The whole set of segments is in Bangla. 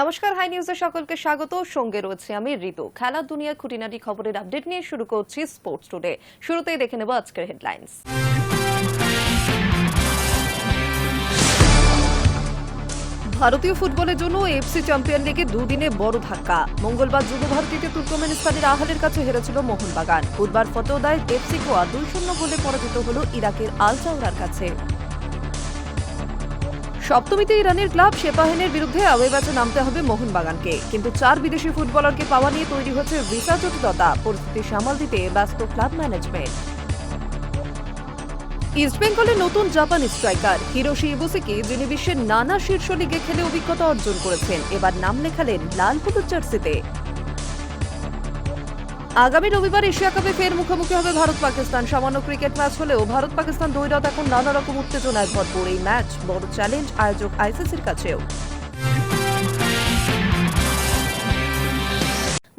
নমস্কার, হাই নিউজে সকলকে স্বাগত। সঙ্গে রয়েছে আমি ঋতু। খেলার দুনিয়ার খুঁটিনাটি খবরের আপডেট নিয়ে শুরু করছি স্পোর্টস টুডে শুরুতেই দেখে নেব আজকের হেডলাইন্স ভারতীয় ফুটবলের জন্য এফসি চ্যাম্পিয়ন লিগে দুদিনে বড় ধাক্কা। মঙ্গলবার যুব ভারতীতে তুর্কমেনিস্তানের আহলের কাছে হেরেছিল মোহনবাগান। বুধবার ফতোদায় এফসি গোয়া দুই শূন্য গোলে পরাজিত হল ইরাকের আল কাছে। সপ্তমীতে ইরানের ক্লাব সেপাহেনের বিরুদ্ধে আওয়ে ম্যাচে নামতে হবে মোহনবাগানকে। কিন্তু চার বিদেশি ফুটবলারকে পাওয়া নিয়ে তৈরি হচ্ছে ভিসা জটিলতা। পরিস্থিতি সামাল দিতে ব্যস্ত ক্লাব ম্যানেজমেন্ট। ইস্টবেঙ্গলের নতুন জাপান স্ট্রাইকার হিরোশি ইবুসিকি, যিনি বিশ্বের নানা শীর্ষ লিগে খেলে অভিজ্ঞতা অর্জন করেছেন, এবার নাম লেখালেন লাল হলুদ জার্সিতে। আগামী রবিবার এশিয়া কাপে ফের মুখোমুখি হবে ভারত পাকিস্তান। সামান্য ক্রিকেট ম্যাচ হলেও ভারত পাকিস্তান দ্বৈরথ এখন নানা রকম উত্তেজনায় ভরপুর। এই ম্যাচ বড় চ্যালেঞ্জ আয়োজক আইসিসির কাছেও।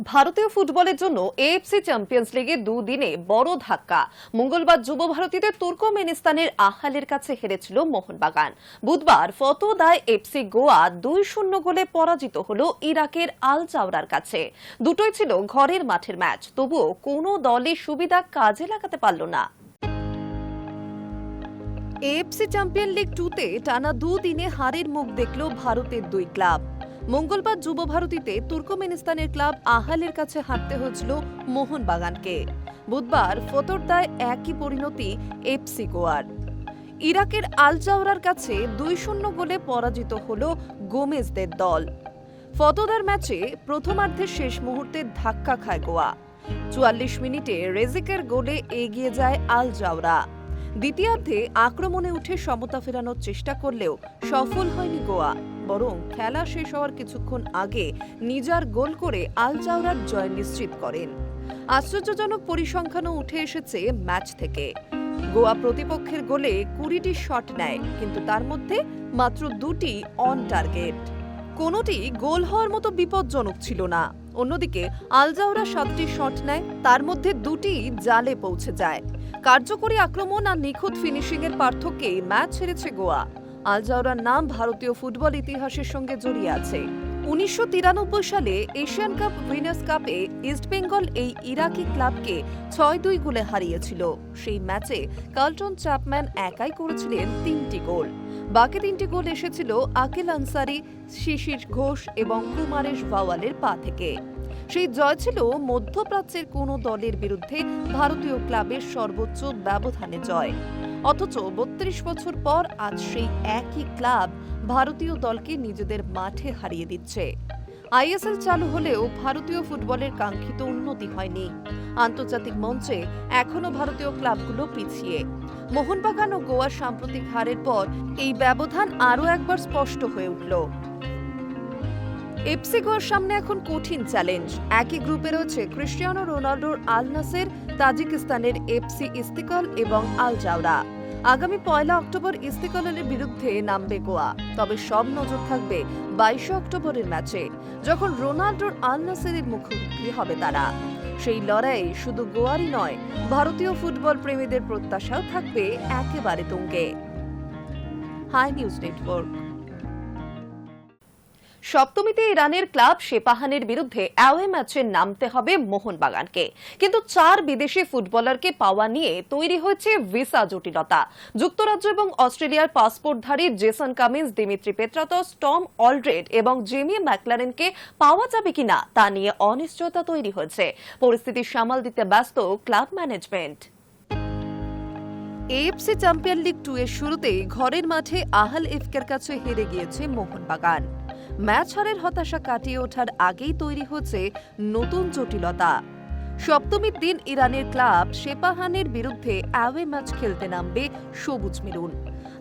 ভারতীয় ফুটবলের জন্য এএফসি চ্যাম্পিয়ন্স লিগে দুদিনে বড় ধাক্কা। মঙ্গলবার যুব ভারতীতে তুর্কমেনিস্তানের আহালের কাছে হেরেছিল মোহনবাগান। বুধবার ফতোদায় এফসি গোয়া দুই শূন্য গোলে পরাজিত হল ইরাকের আল চাওরার কাছে। দুটোই ছিল ঘরের মাঠের ম্যাচ। তবুও কোনো দলই সুবিধা কাজে লাগাতে পারল না। এএফসি চ্যাম্পিয়ন লিগ টুতে টানা দুদিনে হারের মুখ দেখল ভারতের দুই ক্লাব। মঙ্গলবার যুব ভারতীতে তুর্কমেনিস্তানের ক্লাব আহালের কাছে হাঁটতে হয়েছিল মোহনবাগানকে। বুধবার ফতোরদায় একই পরিণতি এফসি গোয়ার ইরাকের আলজাওরার কাছে দুই শূন্য গোলে পরাজিত হল গোমেজদের দল। ফতদার ম্যাচে প্রথমার্ধের শেষ মুহূর্তে ধাক্কা খায় গোয়া। চুয়াল্লিশ মিনিটে রেজিকের গোলে এগিয়ে যায় আল জাওরা। দ্বিতীয়ার্ধে আক্রমণে উঠে সমতা ফেরানোর চেষ্টা করলেও সফল হয়নি গোয়া। বরং খেলা শেষ হওয়ার কিছুক্ষণ আগে নিজার গোল করে আল জাওরার জয় নিশ্চিত করেন। আশ্চর্যজনক পরিসংখ্যানও উঠে এসেছে ম্যাচ থেকে। গোয়া প্রতিপক্ষের গোলে কুড়িটি শট নেয়, কিন্তু তার মধ্যে মাত্র দুটি অন টার্গেট। কোনোটি গোল হওয়ার মতো বিপজ্জনক ছিল না। অন্যদিকে আলজাওরা সাতটি শট নেয়, তার মধ্যে দুটি জালে পৌঁছে যায়। কার্যকরী আক্রমণ আর নিখুঁত ফিনিশিং এর পার্থক্যে ম্যাচ হেরেছে গোয়া। আলজাওরার নাম ভারতীয় ফুটবল ইতিহাসের সঙ্গে জড়িয়ে আছে। উনিশশো তিরানব্বই সালে এশিয়ান কাপ উইনার্স কাপে ইস্টবেঙ্গল এই ইরাকি ক্লাবকে ছয় দুই গোলে হারিয়েছিল। সেই ম্যাচে কার্লটন চ্যাপম্যান একাই করেছিলেন তিনটি গোল। বাকি তিনটি গোল এসেছিল আকিল আনসারি, শিশির ঘোষ এবং কুমারেশ ভাওয়ালের পা থেকে। সেই জয় ছিল মধ্যপ্রাচ্যের কোনো দলের বিরুদ্ধে ভারতীয় ক্লাবের সর্বোচ্চ ব্যবধানে জয়। অথচ বত্রিশ বছর পর আজ সেই একই ক্লাব ভারতীয় দলকে নিজেদের মাঠে হারিয়ে দিচ্ছে। আইএসএল চালু হলেও ভারতীয় ফুটবলের কাঙ্ক্ষিত উন্নতি হয়নি। আন্তর্জাতিক মঞ্চে এখনও ভারতীয় ক্লাবগুলো পিছিয়ে। মোহনবাগান ও গোয়ার সাম্প্রতিক হারের পর এই ব্যবধান আরও একবার স্পষ্ট হয়ে উঠল। এফসি গোয়ার সামনে এখন কঠিন চ্যালেঞ্জ। একই গ্রুপে রয়েছে ক্রিস্টিয়ানো রোনাল্ডোর আল নাসের তাজিকিস্তানের এফসি ইস্তিকল এবং আল জাওরা। আগামী পয়লা অক্টোবর ইস্তিকলের বিরুদ্ধে নামবে গোয়া। তবে সব নজর থাকবে বাইশে অক্টোবরের ম্যাচে, যখন রোনাল্ডোর আল নাসেরের মুখোমুখি হবে তারা। সেই লড়াই শুধু গোয়ারই নয়, ভারতীয় ফুটবল প্রেমীদের প্রত্যাশাও থাকবে একেবারে তুঙ্গে। High news network. সপ্তমীতে ইরানের ক্লাব সেপাহানের বিরুদ্ধে অ্যাওয়ে ম্যাচে নামতে হবে মোহনবাগানকে। কিন্তু চার বিদেশি ফুটবলারকে পাওয়া নিয়ে তৈরি হয়েছে ভিসা জটিলতা। যুক্তরাজ্য এবং অস্ট্রেলিয়ার পাসপোর্টধারী Jason Cummings, Dimitri Petratos, Tom Aldred এবং জেমি ম্যাকলারেনকে পাওয়া যাবে কিনা তা নিয়ে অনিশ্চয়তা তৈরি হয়েছে। পরিস্থিতি সামাল দিতে ব্যস্ত club management. AFC champion league two এর শুরুতেই ঘরের মাঠে আহাল এফকের কাছে হেরে গিয়েছে মোহনবাগান। ম্যাচ হারের হতাশা কাটিয়ে ওঠার আগেই তৈরি হচ্ছে নতুন জটিলতা। সপ্তমীর দিন ইরানের ক্লাব সেপাহানের বিরুদ্ধে অ্যাওয়ে ম্যাচ খেলতে নামবে সবুজ মেরুন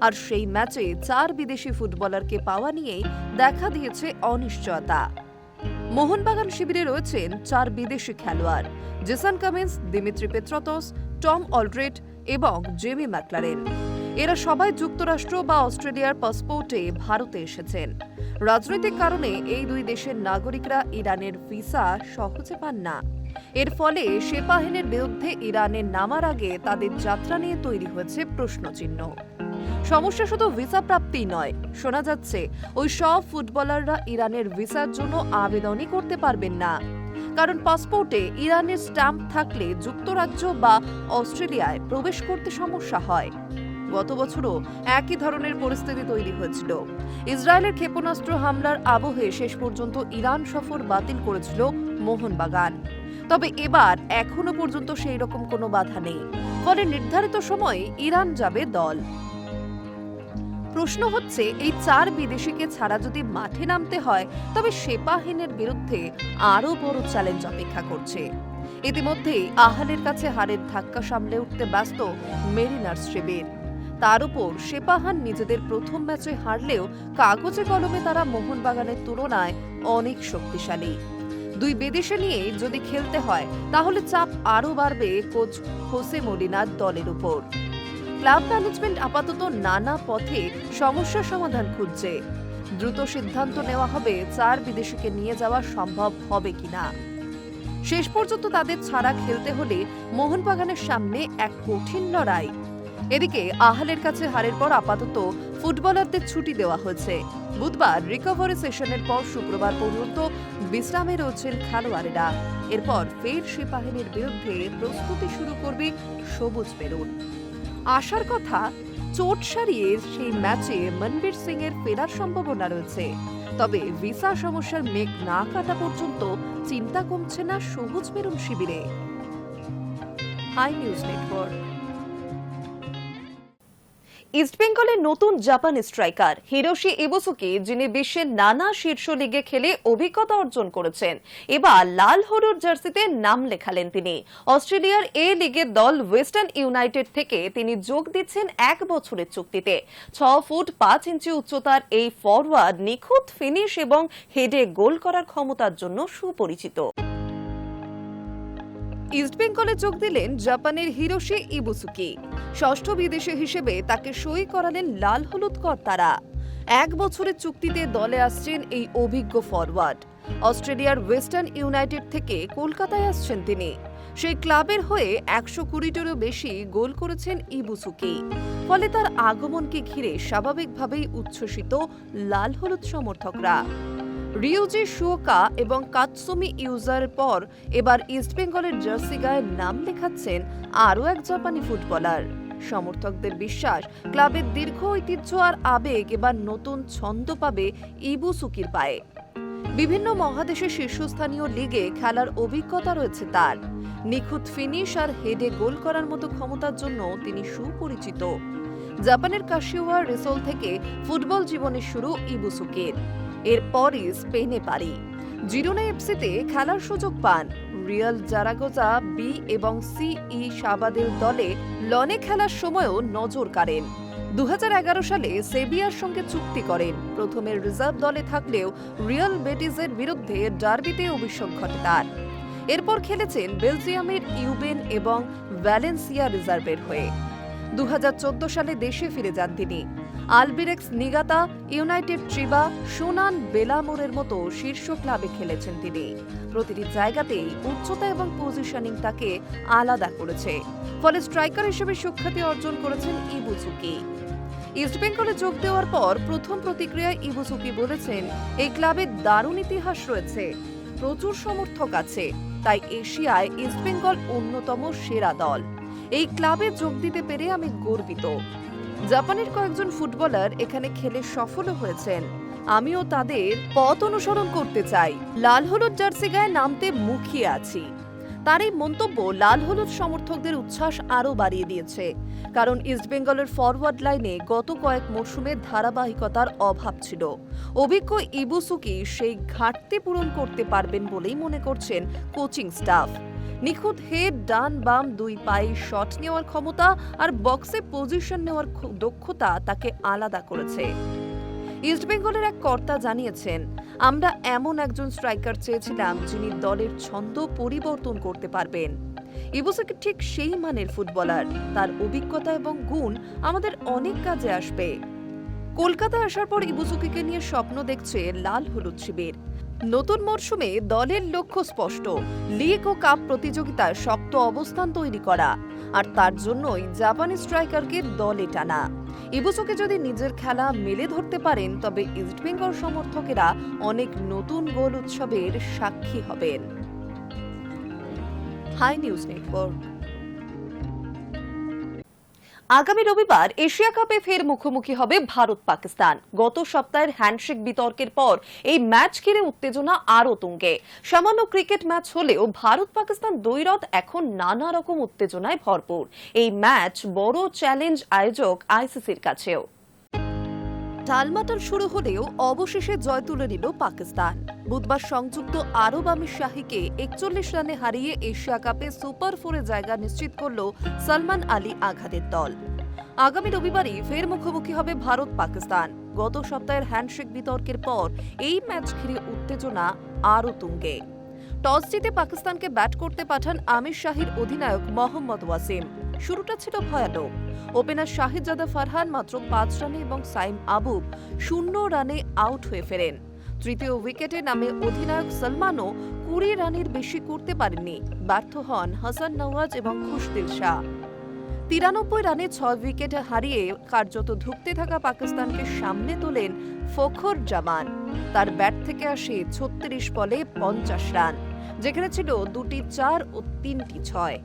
আর সেই ম্যাচে চার বিদেশি ফুটবলারকে পাওয়া নিয়েই দেখা দিয়েছে অনিশ্চয়তা। মোহনবাগান শিবিরে রয়েছেন চার বিদেশি খেলোয়াড়, Jason Cummings, Dimitri Petratos, Tom Aldred এবং জেমি ম্যাকলারেন। এরা সবাই যুক্তরাষ্ট্র বা অস্ট্রেলিয়ার পাসপোর্টে ভারতে এসেছেন। রাজনৈতিক কারণে এই দুই দেশের নাগরিকরা ইরানের ভিসা সহজে পান না। এর ফলে সেপাহিনের বিরুদ্ধে ইরানের নামার আগে তাদের যাত্রা নিয়ে তৈরি হয়েছে প্রশ্নচিহ্ন। সমস্যা শুধু ভিসা প্রাপ্তিই নয়, শোনা যাচ্ছে, ওই সব ফুটবলাররা ইরানের ভিসার জন্য আবেদনই করতে পারবেন না। কারণ পাসপোর্টে ইরানের স্ট্যাম্প থাকলে যুক্তরাজ্য বা অস্ট্রেলিয়ায় প্রবেশ করতে সমস্যা হয়। গত বছরও একই ধরনের পরিস্থিতি তৈরি হয়েছিল। ইসরায়েলের ক্ষেপণাস্ত্র হামলার আবহে শেষ পর্যন্ত ইরান সফর বাতিল করেছিল মোহনবাগান। তবে এবার এখনও পর্যন্ত সেই রকম কোনো বাধা নেই। ফলে নির্ধারিত সময়ে ইরান যাবে দল। প্রশ্ন হচ্ছে, এই চার বিদেশিকে ছাড়া যদি মাঠে নামতে হয়, তবে সেপাহীনের বিরুদ্ধে আরও বড় চ্যালেঞ্জ অপেক্ষা করছে। ইতিমধ্যেই আহালের কাছে হারের ধাক্কা সামলে উঠতে ব্যস্ত মেরিনার্স শিবির। তার উপর সেপাহান নিজেদের প্রথম ম্যাচে হারলেও কাগজে কলমে তারা মোহনবাগানের তুলনায় অনেক শক্তিশালী। দুই বিদেশে নিয়ে যদি খেলতে হয়, তাহলে চাপ আরও বাড়বে কোচ হোসে মলিনার দলের উপর। ক্লাব ম্যানেজমেন্ট আপাতত নানা পথে সমস্যার সমাধান খুঁজছে। দ্রুত সিদ্ধান্ত নেওয়া হবে চার বিদেশিকে নিয়ে যাওয়া সম্ভব হবে কিনা। শেষ পর্যন্ত তাদের ছাড়া খেলতে হলে মোহনবাগানের সামনে এক কঠিন লড়াই। এদিকে আহালের কাছে হারের পর আপাতত ফুটবলারদের ছুটি দেওয়া হয়েছে। বুধবার রিকভারি সেশনের পর শুক্রবার পর্যন্ত বিশ্রামে রয়েছেন খেলোয়াড়েরা। এরপর ফের সেপাহিনীর বিরুদ্ধে প্রস্তুতি শুরু করবে সবুজ মেরুন আশার কথা, চোট সারিয়ে সেই ম্যাচে মনবীর সিং এর ফেরার সম্ভাবনা রয়েছে। তবে ভিসা সমস্যার মেঘ না কাটা পর্যন্ত চিন্তা কমছে না সবুজ মেরুন শিবিরে। Hi news network. ইস্টবেঙ্গলের নতুন জাপান স্ট্রাইকার হিরোশি ইবুসুকি যিনি বিশ্বের নানা শীর্ষ লিগে খেলে অভিজ্ঞতা অর্জন করেছেন। এবার লাল হলুদ জার্সিতে নাম লেখালেন তিনি। অস্ট্রেলিয়ার এ লিগের দল ওয়েস্টার্ন ইউনাইটেড থেকে তিনি যোগ দিচ্ছেন এক বছরের চুক্তিতে। ছ ফুট পাঁচ ইঞ্চি উচ্চতার এই ফরওয়ার্ড নিখুঁত ফিনিশ এবং হেডে গোল করার ক্ষমতার জন্য সুপরিচিত। ইস্টবেঙ্গলে যোগ দিলেন জাপানের হিরোশি ইবুসুকি। ষষ্ঠ বিদেশি হিসেবে তাকে সই করালেন লাল হলুদ কর্তারা। এক বছরের চুক্তিতে দলে আসছেন এই অভিজ্ঞ ফরওয়ার্ড অস্ট্রেলিয়ার ওয়েস্টার্ন ইউনাইটেড থেকে কলকাতায় আসছেন তিনি। সেই ক্লাবের হয়ে একশো কুড়িটিরও বেশি গোল করেছেন ইবুসুকি। ফলে তার আগমনকে ঘিরে স্বাভাবিকভাবেই উচ্ছ্বসিত লাল হলুদ সমর্থকরা। রিউজি শুয়োকা এবং কাতসুমি ইউজার পর এবার ইস্টবেঙ্গলের জার্সি গায়ে নাম লেখাচ্ছেন আরও এক জাপানি ফুটবলার। সমর্থকদের বিশ্বাস, ক্লাবের দীর্ঘ ঐতিহ্য আর আবেগ এবার নতুন ছন্দ পাবে ইবুসুকির পায়ে। বিভিন্ন মহাদেশের শীর্ষস্থানীয় লিগে খেলার অভিজ্ঞতা রয়েছে তার। নিখুঁত ফিনিশ আর হেডে গোল করার মতো ক্ষমতার জন্য তিনি সুপরিচিত। জাপানের কাশিওয়া রিসোল থেকে ফুটবল জীবনের শুরু ইবুসুকের এরপরই স্পেনে পারি। জিরোনা এফসিতে খেলার সুযোগ পান। রিয়াল জারাগোজা, বি এবং সিই সাবাদের দলে লনে খেলার সময়ও নজর কাড়েন। দু সালে সেবিয়ার সঙ্গে চুক্তি করেন। প্রথমে রিজার্ভ দলে থাকলেও রিয়াল বেটিসের বিরুদ্ধে ডার্বিতে অভিষেক ঘটে তার। এরপর খেলেছেন বেলজিয়ামের ইউবেন এবং ভ্যালেন্সিয়া রিজার্ভের হয়ে। দু হাজার চোদ্দ সালে দেশে ফিরে যান তিনি। আলবিরেক্স নিগাতা, ইউনাইটেড ট্রিবা, সোনান বেলামোরের মতো শীর্ষ ক্লাবে খেলেছেন তিনি। প্রতিটি জায়গাতেই উচ্চতা এবং পজিশনিং তাকে আলাদা করেছে। ফলে স্ট্রাইকার হিসেবে সুখ্যাতি অর্জন করেছেন ইবুসুকি ইস্টবেঙ্গলে যোগ দেওয়ার পর প্রথম প্রতিক্রিয়ায় ইবুসুকি বলেছেন, এই ক্লাবের দারুণ ইতিহাস রয়েছে, প্রচুর সমর্থক আছে, তাই এশিয়ায় ইস্টবেঙ্গল অন্যতম সেরা দল। এই ক্লাবে যোগ দিতে পেরে আমি গর্বিত। জাপানের কয়েকজন ফুটবলার এখানে খেলে সফলও হয়েছেন। আমিও তাদের পথ অনুসরণ করতে চাই। লাল হলুদ জার্সি গায়ে নামতে মুখিয়ে আছি। তার এই মন্তব্য লাল হলুদ সমর্থকদের উচ্ছ্বাস আরও বাড়িয়ে দিয়েছে। কারণ ইস্টবেঙ্গলের ফরওয়ার্ড লাইনে গত কয়েক মরশুমে ধারাবাহিকতার অভাব ছিল। অভিজ্ঞ ইবুসুকি সেই ঘাটতি পূরণ করতে পারবেন বলেই মনে করছেন কোচিং স্টাফ। নিখুঁত হেড, ডান বাম দুই পায়ে শট নেওয়ার ক্ষমতা আর বক্সে পজিশন নেওয়ার দক্ষতা তাকে আলাদা করেছে। ইস্টবেঙ্গলের এক কর্তা জানিয়েছেন, আমরা এমন একজন স্ট্রাইকার চেয়েছিলাম যিনি দলের ছন্দ পরিবর্তন করতে পারবেন। ইবুসাকি ঠিক সেই মানের ফুটবলার। তার অভিজ্ঞতা এবং গুণ আমাদের অনেক কাজে আসবে। কলকাতা আসার পর ইবুসুকিকে নিয়ে স্বপ্ন দেখছে লাল হলুদ শিবির। নতুন মরশুমে দলের লক্ষ্য স্পষ্ট। লিগ ও কাপ প্রতিযোগিতায় শক্ত অবস্থান তৈরি করা। আর তার জন্যই জাপানি স্ট্রাইকারকে দলে টানা। এবছকে যদি নিজের খেলা মেলে ধরতে পারেন, তবে ইস্টবেঙ্গল সমর্থকেরা অনেক নতুন গোল উৎসবের সাক্ষী হবেন। Hi news network. আগামী রবিবার এশিয়া কাপে ফের মুখোমুখি হবে ভারত পাকিস্তান। গত সপ্তাহের হ্যান্ডশেক বিতর্কের পর এই ম্যাচ ঘিরে উত্তেজনা আরও তুঙ্গে। সামান্য ক্রিকেট ম্যাচ হলেও ভারত পাকিস্তান দ্বৈরথ এখন নানা রকম উত্তেজনায় ভরপুর। এই ম্যাচ বড় চ্যালেঞ্জ আয়োজক আইসিসির কাছেও। টালমাটাল শুরু হলেও অবশেষে জয় তুলে নিল পাকিস্তান। বুধবার সংযুক্ত আরব আমির শাহীকে একচল্লিশ রানে হারিয়ে এশিয়া কাপে সুপার ফোরে জায়গা নিশ্চিত করল সালমান আলী আঘাতের দল। আগামী রবিবারই ফের মুখোমুখি হবে ভারত পাকিস্তান। গত সপ্তাহের হ্যান্ডশেক বিতর্কের পর এই ম্যাচ ঘিরে উত্তেজনা আরও তুঙ্গে। টস জিতে পাকিস্তানকে ব্যাট করতে পাঠান আমির শাহীর অধিনায়ক মোহাম্মদ ওয়াসিম। শুরুটা ছিল ভয়ানক। ওপেনার শাহিদজাদা ফারহান মাত্র পাঁচ রানে এবং সাইম আবুব শূন্য রানে আউট হয়ে ফেরেন। তৃতীয় উইকেটে নামে অধিনায়ক সলমানও কুড়ি রানের বেশি করতে পারেননি। ব্যর্থ হন হাসান নওয়াজ এবং খুশদিল শাহ। তিরানব্বই রানে ছয় উইকেট হারিয়ে কার্যত ধুঁকতে থাকা পাকিস্তানকে সামনে তোলেন ফখর জামান। তার ব্যাট থেকে আসে ছত্রিশ বলে পঞ্চাশ রান, যেখানে ছিল দুটি চার ও তিনটি ছয়।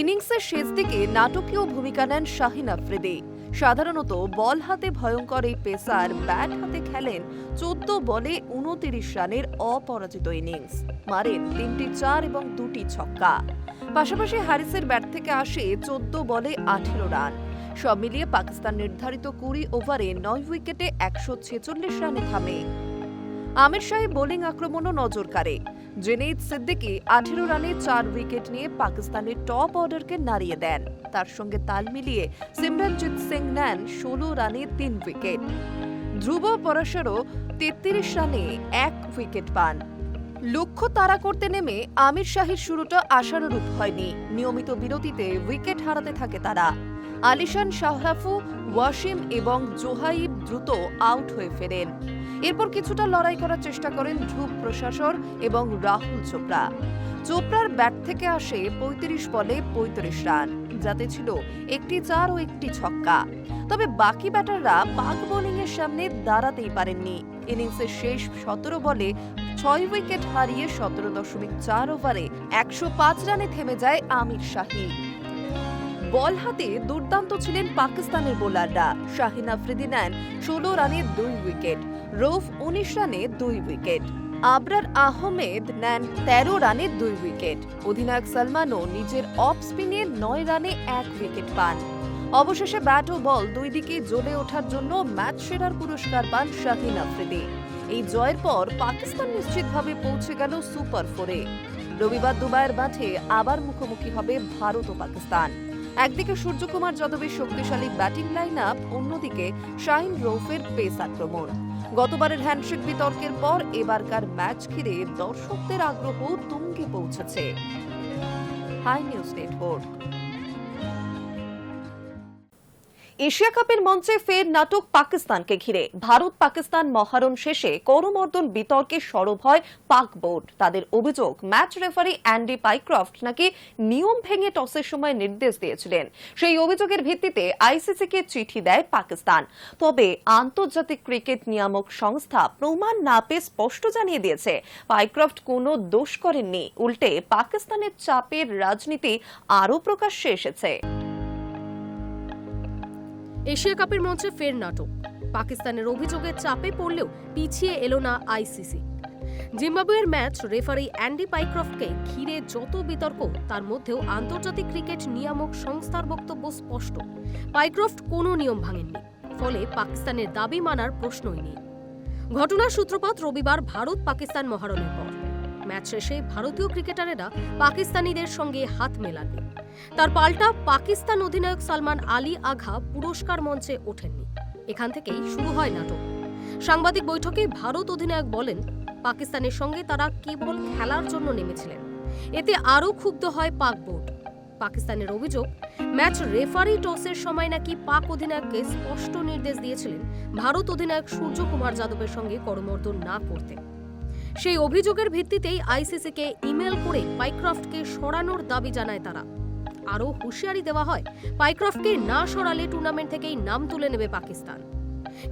ইনিংসের শেষ দিকে নাটকীয় ভূমিকা নেন শাহিন আফ্রিদি। সাধারণত বল হাতে ভয়ঙ্কর এই পেসার ব্যাট হাতে খেলেন চোদ্দ বলে উনতিরিশ রানের অপরাজিত ইনিংস। মারেন তিনটি চার এবং দুটি ছক্কা। পাশাপাশি হ্যারিসের ব্যাট থেকে আসে চোদ্দ বলে আঠেরো রান। সব মিলিয়ে পাকিস্তান নির্ধারিত কুড়ি ওভারে নয় উইকেটে একশো ছেচল্লিশ রানে থামে। আমির শাহী বোলিং আক্রমণও নজর কাড়ে। জেনেইদ সিদ্দিকি আঠেরো রানে চার উইকেট নিয়ে পাকিস্তানের টপ অর্ডারকে নাড়িয়ে দেন। তার সঙ্গে তাল মিলিয়ে সিমরনজিৎ সিং নেন ষোলো রানে তিন উইকেট। ধ্রুব পরাশরও তেত্রিশ রানে এক উইকেট পান। লক্ষ্য তাড়া করতে নেমে আমির শাহীর শুরুটা আশানুরূপ হয়নি। নিয়মিত বিরতিতে উইকেট হারাতে থাকে তারা। আলিশান শাহরাফু, ওয়াসিম এবং জোহাইব দ্রুত আউট হয়ে ফেরেন। এরপর কিছুটা লড়াই করার চেষ্টা করেন ধ্রুব প্রশাসর এবং রাহুল চোপড়া। চোপড়ার ব্যাট থেকে আসে পঁয়ত্রিশ বলে পঁয়ত্রিশ রান, যাতে ছিল একটি চার ও একটি ছক্কা। তবে বাকি ব্যাটাররা পাক বোলিং এর সামনে দাঁড়াতেই পারেননি। ইনিংসের শেষ সতেরো বলে ছয় উইকেট হারিয়ে সতেরো দশমিক চার ওভারে একশো পাঁচ রানে থেমে যায় আমির শাহী। বল হাতে দুর্দান্ত ছিলেন পাকিস্তানের বোলাররা। শাহিন আফ্রিদি নেন ষোলো রানে দুই উইকেট, রৌফ উনিশ রানে দুই উইকেট। আবরার আহমেদ নেন তেরো রানে দুই উইকেট। অধিনায়ক সালমানও নিজের অফ স্পিনে নয় রানে এক উইকেট পান। অবশেষে ব্যাট ও বল দুই দিকে জ্বলে ওঠার জন্য ম্যাচ সেরার পুরস্কার পান শাহিন আফ্রিদি। এই জয়ের পর পাকিস্তান নিশ্চিতভাবে পৌঁছে গেল সুপার ফোরে। রবিবার দুবাইয়ের মাঠে আবার মুখোমুখি হবে ভারত ও পাকিস্তান। একদিকে সূর্যকুমার যাদবের শক্তিশালী ব্যাটিং লাইন আপ অন্যদিকে শাহিন রৌফের পেস আক্রমণ। গতবারের হ্যান্ডশেক বিতর্কের পর এবারকার ম্যাচ ঘিরে দর্শকদের আগ্রহ তুঙ্গে পৌঁছেছে। হাই নিউজ নেটওয়ার্ক এশিয়া কাপের মঞ্চে ফের নাটক পাকিস্তানকে ঘিরে। ভারত পাকিস্তান মহারণ শেষে করমর্দন বিতর্কে সরব হয় পাক বোর্ড। তাদের অভিযোগ, ম্যাচ রেফারি অ্যান্ডি পাইক্রফট নাকি নিয়ম ভেঙে টসের সময় নির্দেশ দিয়েছিলেন। সেই অভিযোগের ভিত্তিতে আইসিসিকে চিঠি দেয় পাকিস্তান। তবে আন্তর্জাতিক ক্রিকেট নিয়ামক সংস্থা প্রমাণ না পেয়ে স্পষ্ট জানিয়ে দিয়েছে, পাইক্রফট কোনো দোষ করেননি। উল্টে পাকিস্তানের চাপের রাজনীতি আরও প্রকাশ্যে এসেছে। এশিয়া কাপের মঞ্চে ফের নাটক। পাকিস্তানের অভিযোগের চাপে পড়লেও পিছিয়ে এলো না আইসিসি। জিম্বাবুয়ের ম্যাচ রেফারি অ্যান্ডি পাইক্রফটকে ঘিরে যত বিতর্ক, তার মধ্যেও আন্তর্জাতিক ক্রিকেট নিয়ামক সংস্থার বক্তব্য স্পষ্ট। পাইক্রফট কোনো নিয়ম ভাঙেননি, ফলে পাকিস্তানের দাবি মানার প্রশ্নই নেই। ঘটনার সূত্রপাত রবিবার ভারত পাকিস্তান মহারণের পর। ম্যাচ শেষে ভারতীয় ক্রিকেটারেরা পাকিস্তানিদের সঙ্গে হাত মেলাননি তার পাল্টা পাকিস্তান অধিনায়ক সালমান আলী আঘা পুরস্কার মঞ্চে ওঠেননি। এখান থেকেই শুরু হয় নাটক। সাংবাদিক বৈঠকে ভারত অধিনায়ক বলেন, পাকিস্তানের সঙ্গে তারা কেবল খেলার জন্য নেমেছিলেন। এতে আরও ক্ষুব্ধ হয় পাক বোর্ড। পাকিস্তানের অভিযোগ, ম্যাচ রেফারি টসের সময় নাকি পাক অধিনায়ককে স্পষ্ট নির্দেশ দিয়েছিলেন ভারত অধিনায়ক সূর্যকুমার যাদবের সঙ্গে করমর্দন না করতে। সেই অভিযোগের ভিত্তিতেই আইসিসিকে ইমেল করে পাইক্রফটকে সরানোর দাবি জানায় তারা। আরও হুঁশিয়ারি দেওয়া হয় পাইক্রফটকে না সরালে টুর্নামেন্ট থেকেই নাম তুলে নেবে পাকিস্তান।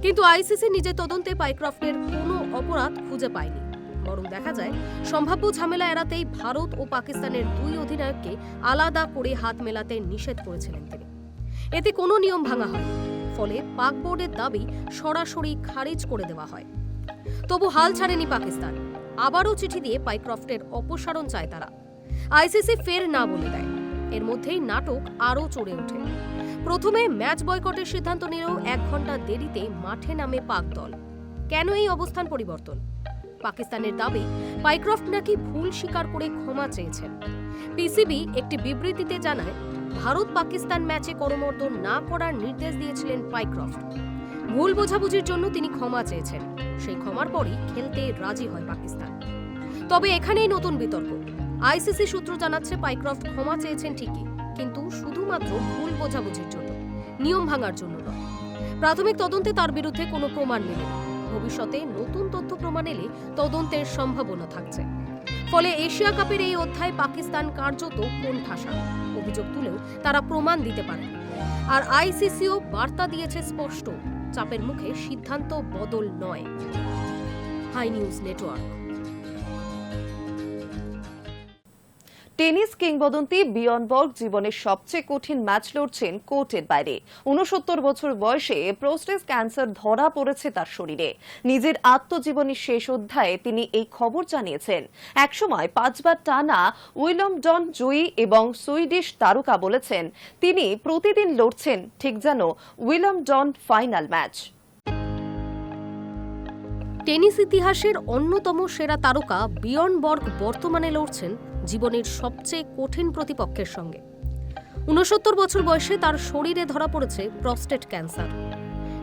কিন্তু আইসিসি নিজের তদন্তে পাইক্রফটের কোনো অপরাধ খুঁজে পায়নি। বরং দেখা যায়, সম্ভাব্য ঝামেলা এড়াতেই ভারত ও পাকিস্তানের দুই অধিনায়ককে আলাদা করে হাত মেলাতে নিষেধ করেছিলেন তিনি। এতে কোনো নিয়ম ভাঙা হয় ফলে পাক বোর্ডের দাবি সরাসরি খারিজ করে দেওয়া হয়। তবু হাল ছাড়েনি পাকিস্তান। আবারও চিঠি দিয়ে পাইক্রফটের অপসারণ চায় তারা। আইসিসি ফের না বলে দেয়। এর মধ্যেই নাটক আরও চড়ে ওঠে। প্রথমে ম্যাচ বয়কটের সিদ্ধান্ত নিলেও এক ঘণ্টা দেরিতে মাঠে নামে পাক দল কেন এই অবস্থান পরিবর্তন? পাকিস্তানের দাবি, পাইক্রফট নাকি ভুল স্বীকার করে ক্ষমা চেয়েছেন। পিসিবি একটি বিবৃতিতে জানায়, ভারত পাকিস্তান ম্যাচে করমর্দন না করার নির্দেশ দিয়েছিলেন পাইক্রফট। ভুল বোঝাবুঝির জন্য তিনি ক্ষমা চেয়েছেন। সেই ক্ষমার পরই খেলতে রাজি হয় পাকিস্তান। তবে এখানেই নতুন বিতর্ক। আইসিসি সূত্র জানাচ্ছে পাইক্রফট ক্ষমা চেয়েছেন ঠিকই, কিন্তু শুধুমাত্র ভুল বোঝাবুঝির জন্য, নিয়ম ভাঙার জন্য নয়। প্রাথমিক তদন্তে তার বিরুদ্ধে কোনো প্রমাণ মেলেনি ভবিষ্যতে নতুন তথ্য প্রমাণ এলে তদন্তের সম্ভাবনা থাকছে। ফলে এশিয়া কাপের এই অধ্যায় পাকিস্তান কার্যত কোন ঠাসা? অভিযোগ তুলেও তারা প্রমাণ দিতে পারে আর আইসিসিও বার্তা দিয়েছে স্পষ্ট, চাপের মুখে সিদ্ধান্ত বদল নয়। High news network. টেনিস কিংবদন্তি বিয়ন বর্গ জীবনের সবচেয়ে কঠিন ম্যাচ লড়ছেন কোর্টের বাইরে। উনসত্তর বছর বয়সে প্রোস্টেট ক্যান্সার ধরা পড়েছে তার শরীরে। নিজের আত্মজীবনীর শেষ অধ্যায়ে তিনি এই খবর জানিয়েছেন। একসময় পাঁচবার টানা উইলমডন জয়ী এবং সুইডিশ তারকা বলেছেন, তিনি প্রতিদিন লড়ছেন ঠিক যেন উইলমডন ফাইনাল ম্যাচ। টেনিস ইতিহাসের অন্যতম সেরা তারকা বিয়ন বর্গ বর্তমানে লড়ছেন জীবনের সবচেয়ে কঠিন প্রতিপক্ষের সঙ্গে। উনসত্তর বছর বয়সে তার শরীরে ধরা পড়েছে প্রস্টেট ক্যান্সার।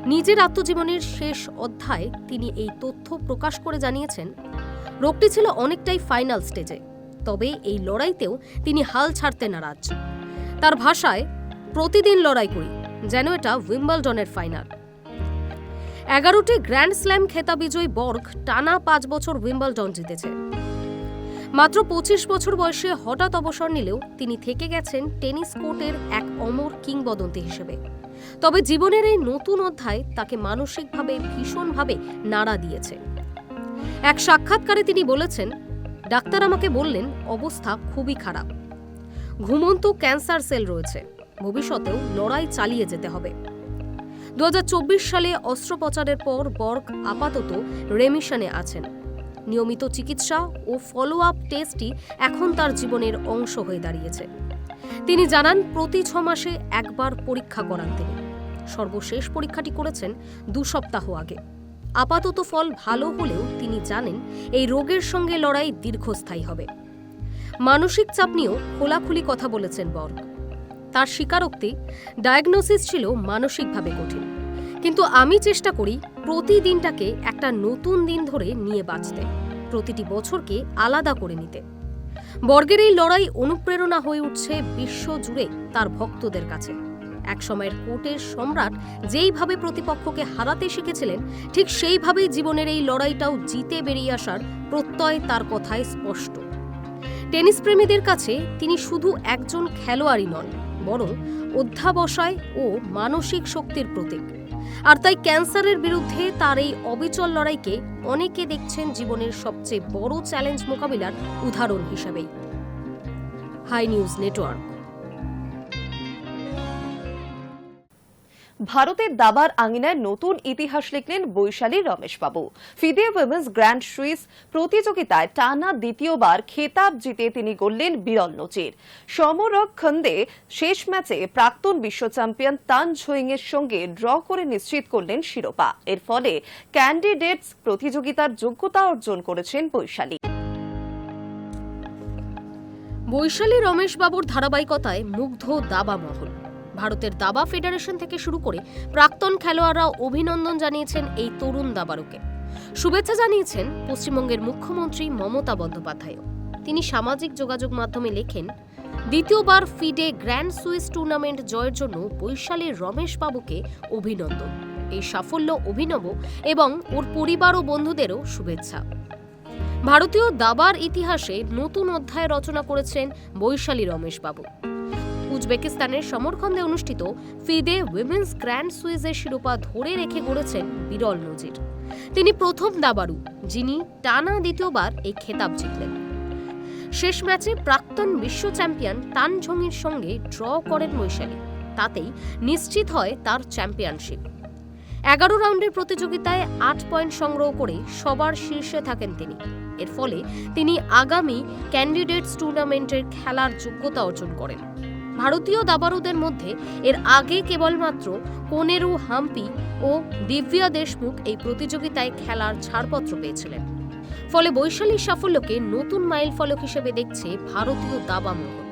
নিজের আত্মজীবনের শেষ অধ্যায় তিনি এই তথ্য প্রকাশ করে জানিয়েছেন, রোগটি ছিল অনেকটাই ফাইনাল স্টেজে, তবে এই লড়াইতেও তিনি হাল ছাড়তে নারাজ। তার ভাষায়, প্রতিদিন লড়াই করি, যেন এটা উইম্বলডনের ফাইনাল। এগারোটি গ্র্যান্ড স্ল্যাম খেতাব বিজয়ী বর্গ টানা পাঁচ বছর উইম্বলডন জিতেছে। মাত্র পঁচিশ বছর বয়সে হঠাৎ অবসর নিলেও তিনি থেকে গেছেন টেনিস কোর্টের এক অমর কিংবদন্তি হিসেবে। তবে জীবনের এই নতুন অধ্যায় তাকে মানসিকভাবে ভীষণভাবে নাড়া দিয়েছে। এক সাক্ষাৎকারে তিনি বলেছেন, ডাক্তার আমাকে বললেন, অবস্থা খুবই খারাপ। ঘুমন্ত ক্যান্সার সেল রয়েছে। ভবিষ্যতেও লড়াই চালিয়ে যেতে হবে। দু হাজার চব্বিশ সালে অস্ত্রোপচারের পর বর্গ আপাতত রেমিশনে আছেন। নিয়মিত চিকিৎসা ও ফলো আপ টেস্টই এখন তার জীবনের অংশ হয়ে দাঁড়িয়েছে। তিনি জানান, প্রতি ছ মাসে একবার পরীক্ষা করান তিনি। সর্বশেষ পরীক্ষাটি করেছেন দু সপ্তাহ আগে। আপাতত ফল ভালো হলেও তিনি জানেন, এই রোগের সঙ্গে লড়াই দীর্ঘস্থায়ী হবে। মানসিক চাপ নিয়েও খোলাখুলি কথা বলেছেন বর্গ। তার স্বীকারোক্তি ডায়াগনোসিস ছিল মানসিকভাবে কঠিন। কিন্তু আমি চেষ্টা করি প্রতিদিনটাকে একটা নতুন দিন ধরে নিয়ে বাঁচতে, প্রতিটি বছরকে আলাদা করে নিতে। বর্গের এই লড়াই অনুপ্রেরণা হয়ে উঠছে বিশ্ব জুড়ে তার ভক্তদের কাছে। একসময়ের কোর্টের সম্রাট যেইভাবে প্রতিপক্ষকে হারাতে শিখেছিলেন, ঠিক সেইভাবেই জীবনের এই লড়াইটাও জিতে বেরিয়ে আসার প্রত্যয় তার কথায় স্পষ্ট। টেনিস প্রেমীদের কাছে তিনি শুধু একজন খেলোয়াড়ই নন, বরং অধ্যাবসায় ও মানসিক শক্তির প্রতীক। আর তাই ক্যান্সারের বিরুদ্ধে তার এই অবিচল লড়াইকে অনেকে দেখছেন জীবনের সবচেয়ে বড় চ্যালেঞ্জ মোকাবিলার উদাহরণ হিসেবেই। Hi news network. ভারতের দাবার আঙিনায় নতুন ইতিহাস লিখলেন Vaishali Rameshbabu. FIDE women's grand Swiss প্রতিযোগিতায় টানা দ্বিতীয়বার খেতাব জিতে তিনি গড়লেন বিরল নজির। সমরক খন্দে শেষ ম্যাচে প্রাক্তন বিশ্ব চ্যাম্পিয়ন তান ঝুইং এর সঙ্গে ড্র করে নিশ্চিত করলেন শিরোপা। এর ফলে ক্যান্ডিডেটস প্রতিযোগিতার যোগ্যতা অর্জন করেছেন বৈশালী। বৈশালী রমেশবাবুর ধারাবাহিকতায় মুগ্ধ দাবা মহল। ভারতের দাবা ফেডারেশন থেকে শুরু করে প্রাক্তন খেলোয়াড়রা অভিনন্দন জানিয়েছেন এই তরুণ দাবারুকে। শুভেচ্ছা জানিয়েছেন পশ্চিমবঙ্গের মুখ্যমন্ত্রী মমতা বন্দ্যোপাধ্যায়ও। তিনি সামাজিক যোগাযোগ মাধ্যমে লেখেন, দ্বিতীয়বার ফিডে গ্র্যান্ড সুইস টুর্নামেন্ট জয়ের জন্য বৈশালীর রমেশ বাবুকে অভিনন্দন। এই সাফল্য অভিনব এবং ওর পরিবার ও বন্ধুদেরও শুভেচ্ছা। ভারতীয় দাবার ইতিহাসে নতুন অধ্যায় রচনা করেছেন বৈশালী রমেশবাবু উজবেকিস্তানের সমরখন্দে অনুষ্ঠিত ফিদে উইমেন্স গ্র্যান্ড সুইজের শিরোপা ধরে রেখে গড়েছেন বিরল নজির। তিনি প্রথম দাবাড়ু, যিনি টানা দ্বিতীয়বার এই খেতাব জিতলেন। শেষ ম্যাচে প্রাক্তন বিশ্ব চ্যাম্পিয়ন তান ঝংয়ের সঙ্গে ড্র করেন বৈশালী। তাতেই নিশ্চিত হয় তার চ্যাম্পিয়নশিপ। এগারো রাউন্ডের প্রতিযোগিতায় আট পয়েন্ট সংগ্রহ করে সবার শীর্ষে থাকেন তিনি। এর ফলে তিনি আগামী ক্যান্ডিডেটস টুর্নামেন্টের খেলার যোগ্যতা অর্জন করেন। ভারতীয় দাবারুদের মধ্যে এর আগে কেবলমাত্র কোনেরু, হাম্পি ও দিব্যা দেশমুখ এই প্রতিযোগিতায় খেলার ছাড়পত্র পেয়েছিলেন। ফলে বৈশালীর সাফল্যকে নতুন মাইল ফলক হিসেবে দেখছে ভারতীয় দাবা মহল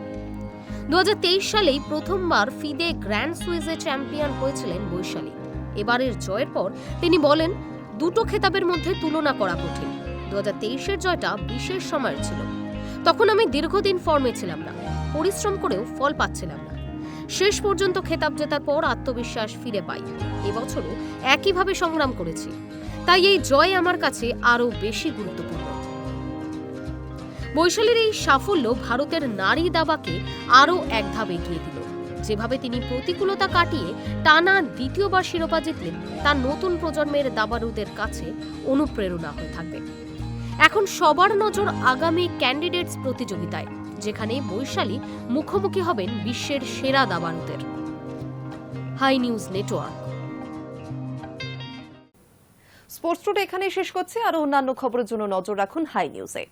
দু সালেই প্রথমবার ফিদে গ্র্যান্ড সুইজে চ্যাম্পিয়ন হয়েছিলেন বৈশালী। এবারের জয়ের পর তিনি বলেন, দুটো খেতাবের মধ্যে তুলনা করা কঠিন। দু হাজার জয়টা বিশেষ সময়ের ছিল। তখন আমি দীর্ঘদিন ফর্মে ছিলাম না। পরিশ্রম করেও ফল পাচ্ছিলাম না। শেষ পর্যন্ত খেতাব জেতার পর আত্মবিশ্বাস ফিরে পাই। এবছরও একইভাবে সংগ্রাম করেছি। তাই এই জয় আমার কাছে আরও বেশি গুরুত্বপূর্ণ। বৈশালীর এই সাফল্য ভারতের নারী দাবাকে আরও এক ধাপ এগিয়ে দিল। যেভাবে তিনি প্রতিকূলতা কাটিয়ে টানা দ্বিতীয়বার শিরোপা জিতলেন, তা নতুন প্রজন্মের দাবারুদের কাছে অনুপ্রেরণা হয়ে থাকবে। এখন সবার নজর আগামী ক্যান্ডিডেটস প্রতিযোগিতায়। যেখানে বৈশালী মুখোমুখি হবেন বিশ্বের সেরা দাবানুদের। Hi news network. Sports today এখানে শেষ করছে। আর অন্যান্য খবরের জন্য নজর রাখুন হাই নিউজে।